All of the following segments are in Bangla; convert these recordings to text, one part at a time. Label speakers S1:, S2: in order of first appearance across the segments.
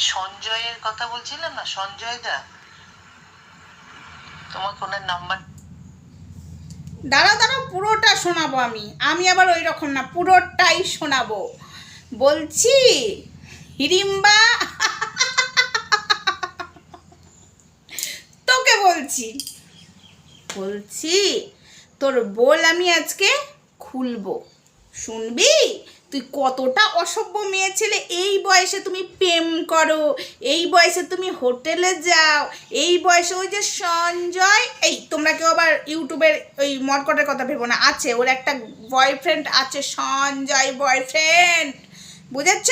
S1: সঞ্জয়ের কথা বলছিলাম না? সঞ্জয় দা তোমার ফোনের নাম্বার
S2: দাঁড়াও দাঁড়াও, পুরোটা শোনাবো আমি। আমি আবার ওই রকম না, পুরোটাই শোনাবো। বলছি হিড়িম্বা তোকে বলছি। বলছি, তোর বল আমি আজকে খুলবো। শুনবি? তুই কতটা অসভ্য মেয়ে ছেলে? এই বয়সে তুমি প্রেম করো, এই বয়সে তুমি হোটেলে যাও, এই বয়সে ওই যে সঞ্জয়, এই তোমরা কেউ আবার ইউটিউবের ওই মরকটের কথা ভেবো না, আছে, ওর একটা বয়ফ্রেন্ড আছে, সঞ্জয় বয়ফ্রেন্ড বুঝেছ?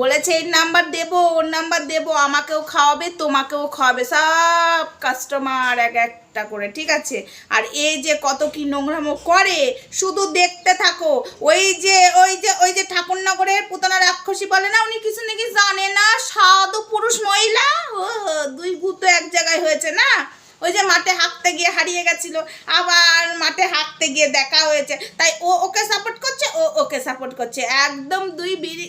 S2: বলেছে এই নাম্বার দেবো, ওর নাম্বার দেবো, আমাকেও খাওয়াবে, তোমাকেও খাওয়াবে। সব কাস্টমার এক একটা করে, ঠিক আছে? আর এই যে কত কি নোংরামো করে, শুধু দেখতে থাকো। ওই যে ওই যে ওই যে ঠাকুরনগরের পুতনা রাক্ষসী বলে না, উনি কিছু নাকি জানে না? সাধু পুরুষ মহিলা? ও দুই গুতো এক জায়গায় হয়েছে না? ওই যে মাঠে হাঁকতে গিয়ে হারিয়ে গেছিল, আবার মাঠে হাঁকতে গিয়ে দেখা হয়েছে। তাই ও, ওকে সাপোর্ট সাপোর্ট করছে। একদম দুই বিড়ি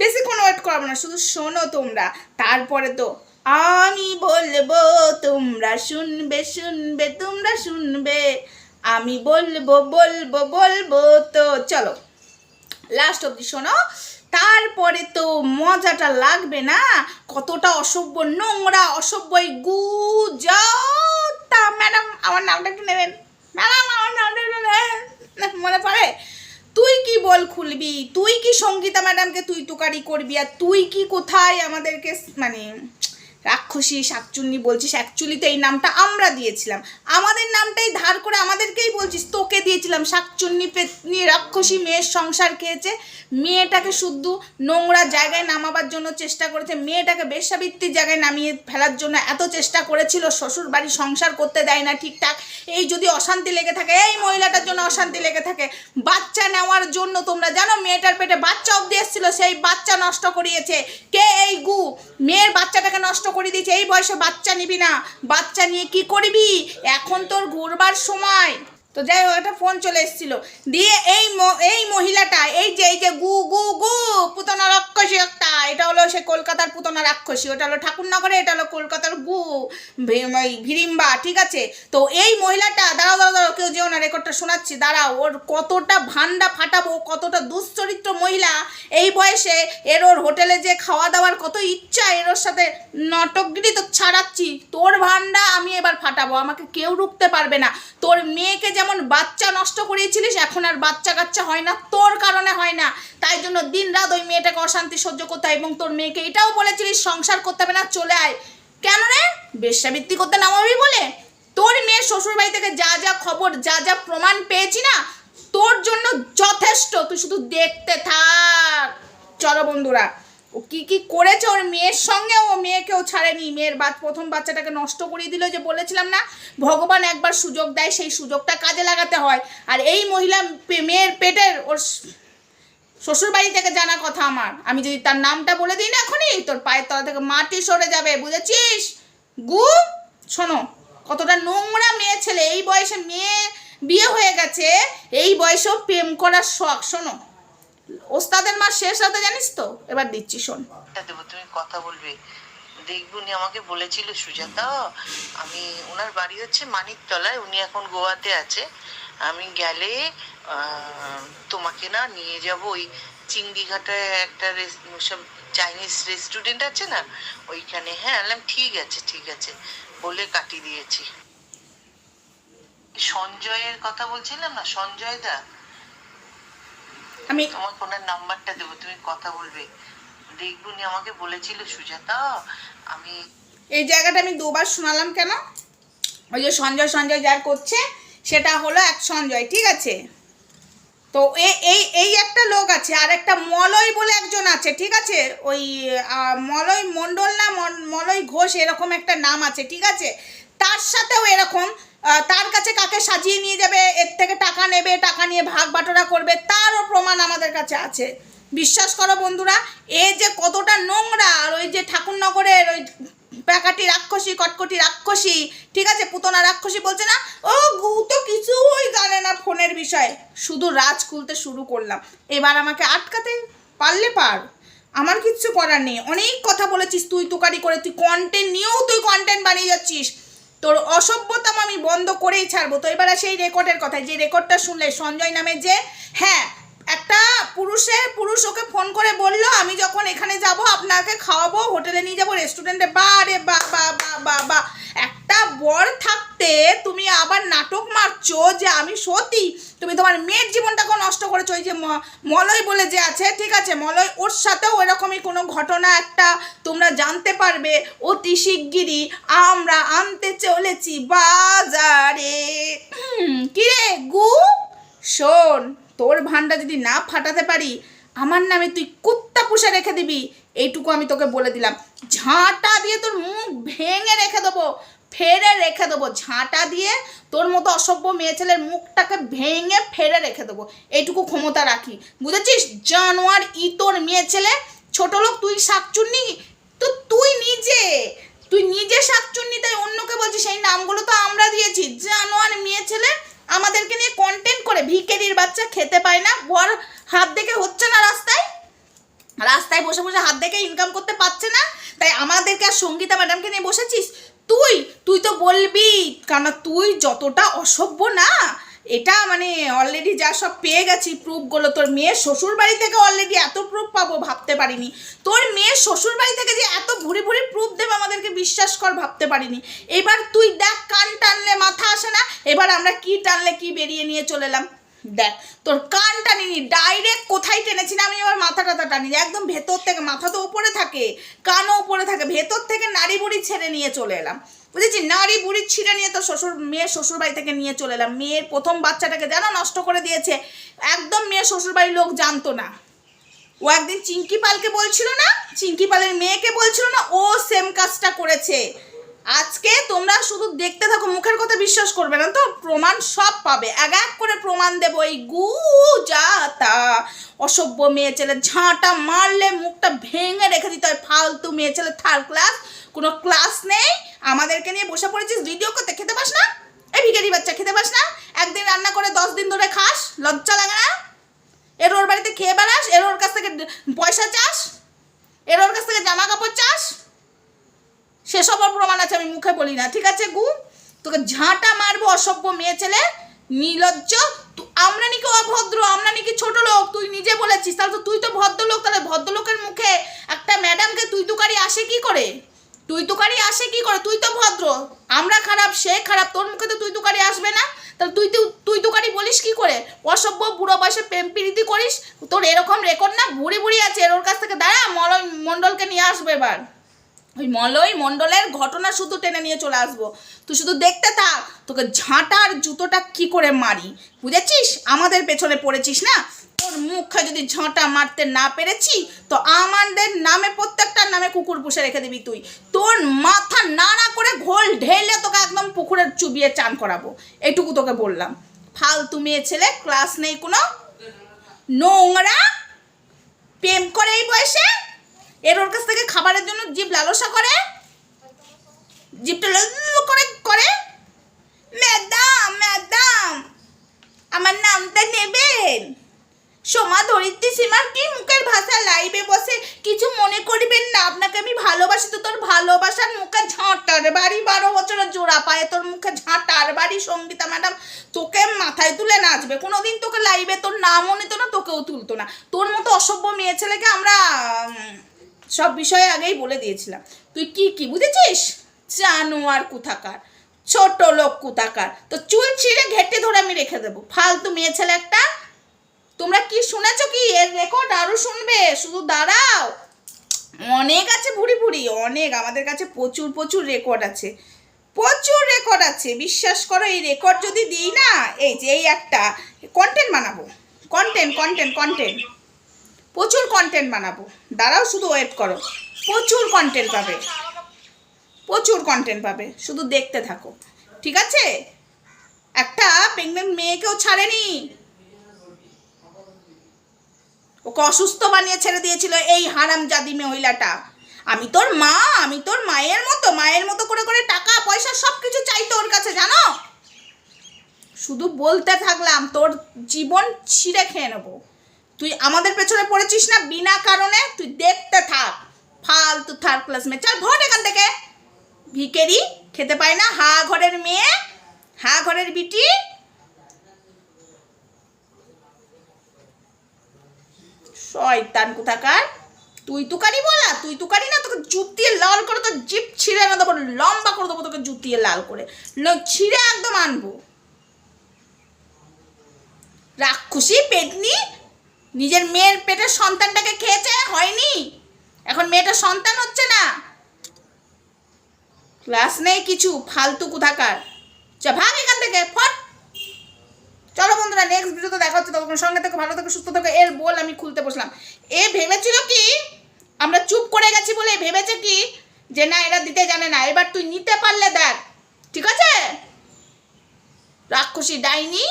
S2: বেশিক্ষণ ওয়েট করব না, শুধু শোনো তোমরা। তারপরে তো আমি বলব, তোমরা শুনবে শুনবে, তোমরা শুনবে। আমি বলব বলব বলব তো, চলো। লাস্ট অবধি শোনো। তারপরে তো মজাটা লাগবে না। কতটা অসভ্য নোংরা অসভ্য গু তা ম্যাডাম, আমার নামটা একটু নেবেন। মনে পড়ে? তুই কি বল খুলবি? তুই কি সঙ্গীতা ম্যাডামকে তুই তুকারি করবি? আর তুই কি কোথায় আমাদেরকে মানে রাক্ষসী শাকচুন্নি বলছিস অ্যাকচুয়ালি তো এই নামটা আমরা দিয়েছিলাম। আমাদের নামটাই ধার করে আমাদেরকেই বলছিস, তোকে দিয়েছিলাম শাকচুন্নি পেতনি রাক্ষসী মেয়ের সংসার খেয়েছে। মেয়েটাকে শুদ্ধ নোংরা জায়গায় নামাবার জন্য চেষ্টা করেছে। মেয়েটাকে বেশ্যাবৃত্তির জায়গায় নামিয়ে ফেলার জন্য এত চেষ্টা করেছিল শ্বশুর বাড়ি সংসার করতে দেয় না ঠিকঠাক। এই যদি অশান্তি লেগে থাকে, এই মহিলাটার জন্য অশান্তি লেগে থাকে। বাচ্চা নেওয়ার জন্য তোমরা জানো, মেয়েটার পেটে বাচ্চা অবধি এসেছিল, সেই বাচ্চা নষ্ট করিয়েছে। কে এই গু? মেয়ের বাচ্চাটাকে নষ্ট করে দিয়েছে, এই বয়সে বাচ্চা নিবি না। বাচ্চা নিয়ে কি করবি? এখন তোর ঘুরবার সময়। তো যাই হোক, একটা ফোন চলে এসেছিল। দিয়ে এই এই মহিলাটা, এই যে এই যে গু গু গু, পুতনা রাক্ষসী একটা, এটা হলো সে কলকাতার পুতনা রাক্ষসী, ওটা হলো ঠাকুরনগরে, এটা হলো কলকাতার গু ভি- ওই ভিরিম্বা, ঠিক আছে? তো এই মহিলাটা, দাঁড়াও দাঁড়াও দাঁড়াও, কেউ যেও না, রেকর্ডটা শোনাচ্ছি, দাঁড়াও, ওর কতটা ভান্ডা ফাটাবো, কতটা দুশ্চরিত্র মহিলা, এই বয়সে, এর ওর হোটেলে যে খাওয়া দাওয়ার কত ইচ্ছা, এর ওর সাথে নটকগিরি তো ছাড়াচ্ছি, তোর ভান্ডা আমি এবার ফাটাবো, আমাকে কেউ রুখতে পারবে না, তোর মেয়েকে যেমন বাচ্চা নষ্ট করিয়েছিলিস, এখন আর বাচ্চা কাচ্চা হয় না, তোর কারণে হয় না। তাই জন্য দিন রাত ওই মেয়েটাকে অশান্তি সহ্য করতে হয় এবং তোর মেয়েকে এটাও বলেছিলিস, সংসার করতে হবে না, চলে আয়। কেন রে? বেশ্যাবৃত্তি করতে নামাবি বলে? তোর মেয়ে শ্বশুর বাড়ি থেকে যা যা খবর, যা যা প্রমাণ পেয়েছি না, তোর জন্য যথেষ্ট। তুই শুধু দেখতে থাক। চলো বন্ধুরা। ও কি কি করেছে? ওর মেয়ের সঙ্গে ও মেয়েকেও ছাড়েনি। মেয়ের বাচ প্রথম বাচ্চাটাকে নষ্ট করিয়ে দিল যে বলেছিলাম না? ভগবান একবার সুযোগ দেয়, সেই সুযোগটা কাজে লাগাতে হয়। আর এই মহিলা মেয়ের পেটের ওর শ্বশুর বাড়ি থেকে জানা কথা আমার। আমি যদি তার নামটা বলে দিই না এখনই, তোর পায়ের তলা থেকে মাটি সরে যাবে, বুঝেছিস? গু, শোনো, কতটা নোংরা মেয়ে ছেলে। এই বয়সে মেয়ে বিয়ে হয়ে গেছে, এই বয়সেও প্রেম করার শখ, শোনো। ওস্তাদের মাস শেষ হতে জানিস তো? এবার দিচ্ছি, শোন।
S1: দেবো, তুমি কথা বলবে। দেখব, উনি আমাকে বলেছিল, সুজাতা, আমি ওনার বাড়ি হচ্ছে মানিকতলায়, উনি এখন গোয়াতে আছে। আমি গেলে তোমাকে না নিয়ে যাব ওই চিংড়িঘাটায় একটা সব চাইনিজ রেস্টুরেন্ট আছে না? ওইখানে। হ্যাঁ বললাম, ঠিক আছে ঠিক আছে। বলে কাটিয়ে দিয়েছি। সঞ্জয়ের কথা বলছিলাম না? সঞ্জয় দা?
S2: আমি
S1: তোমার ফোনের নাম্বারটা দেবো তুমি কথা বলবে। দেখব উনি আমাকে বলেছিল সুজাতা আমি
S2: এই জায়গাটা আমি দুবার শোনালাম কেন? ওই যে সঞ্জয় সঞ্জয় যার করছে সেটা হলো এক সঞ্জয় ঠিক আছে? তো এই এই একটা লোক আছে আর একটা মলয় বলে একজন আছে ঠিক আছে? ওই মলয় মণ্ডল না মলয় ঘোষ এরকম একটা নাম আছে ঠিক আছে? তার সাথেও এরকম তার কাছে কাকে সাজিয়ে নিয়ে যাবে, এর থেকে টাকা নেবে, টাকা নিয়ে ভাগ বাটোরা করবে, তারও প্রমাণ আমাদের কাছে আছে। বিশ্বাস করো বন্ধুরা, এ যে কতটা নোংরা, আর ওই যে ঠাকুরনগরের ওই প্যাকাটি রাক্ষসী, কটকটি রাক্ষসী, ঠিক আছে, পুতনা রাক্ষসী বলছে না? ও, গু তো কিছুই জানে না ফোনের বিষয়ে। শুধু রাজ খুলতে শুরু করলাম। এবার আমাকে আটকাতে পারলে পার। আমার কিচ্ছু করার নেই। অনেক কথা বলেছিস তুই, তুকারি করে। তুই কন্টেন্ট নিয়েও তুই কন্টেন্ট বানিয়ে যাচ্ছিস। তোর অসভ্যতাম আমি বন্ধ করেই ছাড়বো। তো এবার সেই রেকর্ডের কথা যে রেকর্ডটা শুনলে সঞ্জয় নামে যে হ্যাঁ একটা পুরুষের পুরুষ ওকে ফোন করে বলল, আমি যখন এখানে যাব, আপনাকে খাওয়াবো, হোটেলে নিয়ে যাব, রেস্টুরেন্টে, বা রে বা বা বা বা বা। একটা বর থাকতে তুমি আবার নাটক মারছো যে আমি সত্যি তুমি তোমার মেয়ের জীবনটাকে নষ্ট করেছ। ওই যে মলয় বলে যে আছে, ঠিক আছে? মলয় ওর সাথেও এরকমই কোনো ঘটনা একটা তোমরা জানতে পারবে। অতি শিগগিরই আমরা আনতে চলেছি বাজারে। কিরে গু? শোন, তোর ভান্ডা যদি না ফাটাতে পারি, আমার নামে তুই কুত্তা পুষে রেখে দিবি। এইটুকু আমি তোকে বলে দিলাম। ঝাঁটা দিয়ে তোর মুখ ভেঙে রেখে দেবো। ফেরে রেখে দেবো, ঝাঁটা দিয়ে তোর মতো অসভ্য মেয়ে ছেলের মুখটাকে ভেঙে ফেরে রেখে দেবো। এইটুকু ক্ষমতা রাখি। বুঝেছিস? জানোয়ার ই তোর মেয়ে ছেলে, ছোট লোক, তুই শাকচুন্নি? তো তুই নিজে তুই নিজে শাকচুন্নি, তাই অন্যকে বলছিস? সেই নামগুলো তো আমরা দিয়েছি। জানোয়ার মেয়ে ছেলে আমাদেরকে নিয়ে কন্টেন্ট করে ভিকেরির বাচ্চা খেতে পায় না, বর হাত দেখে হচ্ছে না রাস্তায়। রাস্তায় বসে বসে হাত দেখে ইনকাম করতে পারছে না। তাই আমাদেরকে আর সঙ্গীতা ম্যাডামকে নিয়ে বসেছিস? তুই তুই তো বলবি কারণ তুই যতটা অসভ্য না, এটা মানে অলরেডি যা সব পেয়ে গেছি প্রুফগুলো তোর মেয়ের শ্বশুর বাড়ি থেকে অলরেডি এত প্রুফ পাবো ভাবতে পারিনি। তোর মেয়ের শ্বশুর বাড়ি থেকে যে এত ভুরি ভুরি প্রুফ দেবে আমাদেরকে বিশ্বাস কর ভাবতে পারিনি। এবার তুই দেখ কান টানলে মাথা আসে না, এবার আমরা কি টানলে কি বেরিয়ে নিয়ে চলে এলাম। দেখ, তোর কান টানিনি ডাইরেক্ট কোথায় টেনেছি না আমি এবার মাথা টাথা টানি একদম ভেতর থেকে, মাথা তো ওপরে থাকে, কানও ওপরে থাকে, ভেতর থেকে নাড়ি বুড়ি ছেড়ে নিয়ে চলে এলাম। বুঝেছি নাড়ি বুড়ি ছিঁড়ে নিয়ে তো শ্বশুর, মেয়ের শ্বশুর বাড়ি থেকে নিয়ে চলে এলাম। মেয়ের প্রথম বাচ্চাটাকে যেন নষ্ট করে দিয়েছে? একদম মেয়ের শ্বশুর বাড়ির লোক জানতো না। ও একদিন চিঙ্কি পালকে বলছিল না? চিঙ্কি পালের মেয়েকে বলছিল না? ও সেম কাজটা করেছে। আজকে তোমরা শুধু দেখতে থাকো, মুখের কথা বিশ্বাস করবে না তো? প্রমাণ সব পাবে। এক এক করে প্রমাণ দেবো এই গু যা তা অসভ্য মেয়ে ছেলে, ঝাঁটা মারলে মুখটা ভেঙে রেখে দিতে হয়। ফালতু মেয়ে ছেলে থার্ড ক্লাস কোনো ক্লাস নেই। আমাদেরকে নিয়ে বসে পড়েছিস? ভিডিও করতে খেতে পাস না? এই ভিখারি বাচ্চা, খেতে পাস না? একদিন রান্না করে দশ দিন ধরে খাস? লজ্জা লাগে না? এর ওর বাড়িতে খেয়ে বেড়াস? এর ওর কাছ থেকে পয়সা চাস? এর ওর কাছ থেকে জামা কাপড় চাস? সেসবও প্রমাণ আছে, আমি মুখে বলি না। ঠিক আছে, গু? তোকে ঝাঁটা মারবো অসভ্য মেয়ে ছেলে নির্লজ্জ আমরা নাকি অভদ্র, আমরা নাকি ছোট লোক, তুই নিজে বলেছিস। তাহলে তো তুই তো ভদ্রলোক, তাহলে ভদ্রলোকের মুখে একটা ম্যাডামকে তুই তুকারি আসে কি করে? তুই তুকারি আসে কি করে? তুই তো ভদ্র। আমরা খারাপ, সে খারাপ, তোর মুখে তো তুই তুকারি আসবে না? তাহলে তুই তুই তুকারি বলিস কি করে? অসভ্য, বুড়ো বয়সে প্রেম প্রীতি করিস? তোর এরকম রেকর্ড না? বুড়ি বুড়ি আছে, এর ওর কাছ থেকে দাঁড়া, মলয় মণ্ডলকে নিয়ে আসবে এবার। ওই মলয় মণ্ডলের ঘটনা শুধু টেনে নিয়ে চলে আসব। তুই শুধু দেখতে থাক, তোকে ঝাঁটার জুতোটা কি করে মারি? বুঝেছিস? আমাদের পেছনে পড়েছিস না? তোর মুখে যদি ঝাঁটা মারতে না পেরেছি, তো আমাদের নামে প্রত্যেকটার নামে কুকুর পুষে রেখে দিবি তুই। তোর মাথা নাড়া করে ঘোল ঢেলে তোকে একদম পুকুরের চুবিয়ে চান করাবো। এটুকু তোকে বললাম। ফালতু মেয়ে ছেলে ক্লাস নেই কোনো? নোংরা? প্রেম করে এই বয়সে? এর ওর কাছ থেকে খাবারের জন্য জিভ লালসা করে? লাল করে করে? ম্যাডাম ম্যাডাম, আমার নামটা নেবেন? সোমা ধরিত্রী সীমার কি মুখের ভাষা? লাইভে বসে কিছু মনে করবেন না। আপনাকে আমি ভালোবাসি তো তোর ভালোবাসার মুখে ঝাঁটার বাড়ি। বারো বছরের জোড়া পায়ে তোর মুখে ঝাঁটার বাড়ি। সঙ্গীতা ম্যাডাম, তোকে মাথায় তুলে নাচবে। কোনোদিন তোকে লাইভে তোর নামও নিত না, তোকেও তুলতো না। তোর মতো অসভ্য মেয়ে ছেলেকে আমরা সব বিষয়ে আগেই বলে দিয়েছিলাম। তুই কি কি বুঝেছিস? জানোয়ার কুথাকার। ছোট লোক কুথাকার। তো চুল ছিঁড়ে ঘেটে ধরে আমি রেখে দেবো। ফালতু মেয়ে ছেলে একটা। তোমরা কি শুনেছো কি? এর রেকর্ড আরও শুনবে। শুধু দাঁড়াও। অনেক আছে ভুড়ি ভুড়ি অনেক। আমাদের কাছে প্রচুর প্রচুর রেকর্ড আছে। প্রচুর রেকর্ড আছে। বিশ্বাস করো, এই রেকর্ড যদি দিই না, এই যে, এই একটা। কন্টেন্ট বানাবো। কন্টেন্ট কন্টেন্ট কন্টেন্ট প্রচুর কন্টেন্ট বানাবো। দাঁড়াও, শুধু ওয়েট করো। প্রচুর কন্টেন্ট পাবে। প্রচুর কন্টেন্ট পাবে। শুধু দেখতে থাকো। ঠিক আছে? একটা প্রেগনেন্ট মেয়েকেও ছাড়েনি। ওকে অসুস্থ বানিয়ে ছেড়ে দিয়েছিল এই হারাম জাদি মহিলাটা। আমি তোর মা, আমি তোর মায়ের মতো মায়ের মতো করে করে টাকা, পয়সা সব কিছু চাইতো ওর কাছে, জানো? শুধু বলতে থাকলাম, তোর জীবন ছিঁড়ে খেয়ে নেব। তুই আমাদের পেছনে পড়েছিস না? বিনা কারণে তুই দেখতে থাক। ফালতু থার্ড ক্লাস মেয়ে। চল ভোট এখান থেকে। ভিকেরি খেতে পায় না। হা ঘরের মেয়ে। হা ঘরের বিটি। শয়তান কোথাকার। তুই তুকারি বলা? তুই তুকারি না? তোকে জুত দিয়ে লাল করে তো জিপ ছিঁড়ে না দেবো, লম্বা করে দেবো তোকে জুত দিয়ে লাল করে। ছিঁড়ে একদম আনব। রাক্ষসী পেটনি নিজের মেয়ের পেটের সন্তানটাকে খেয়েছে? হয়নি? এখন মেয়েটার সন্তান হচ্ছে না? ক্লাস নেই কিছু, ফালতু কোথাকার। চা ভাগ এখান থেকে, ফট। চলো বন্ধুরা নেক্সট ভিডিওতে দেখা হচ্ছে। তখন সঙ্গে থেকে, ভালো থেকে, সুস্থ থেকে। এর বল আমি খুলতে বসলাম। এ ভেবেছিল কি, আমরা চুপ করে গেছি বলে ভেবেছে কি, যে না, এরা দিতে জানে না। এবার তুই নিতে পারলে দেখ, ঠিক আছে? রাক্ষসী ডাইনি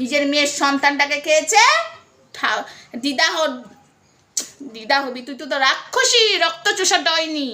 S2: নিজের মেয়ের সন্তানটাকে খেয়েছে? দিদা হ দিদা হবি তুই তো রাক্ষসী রক্ত চোষা ডাইনি।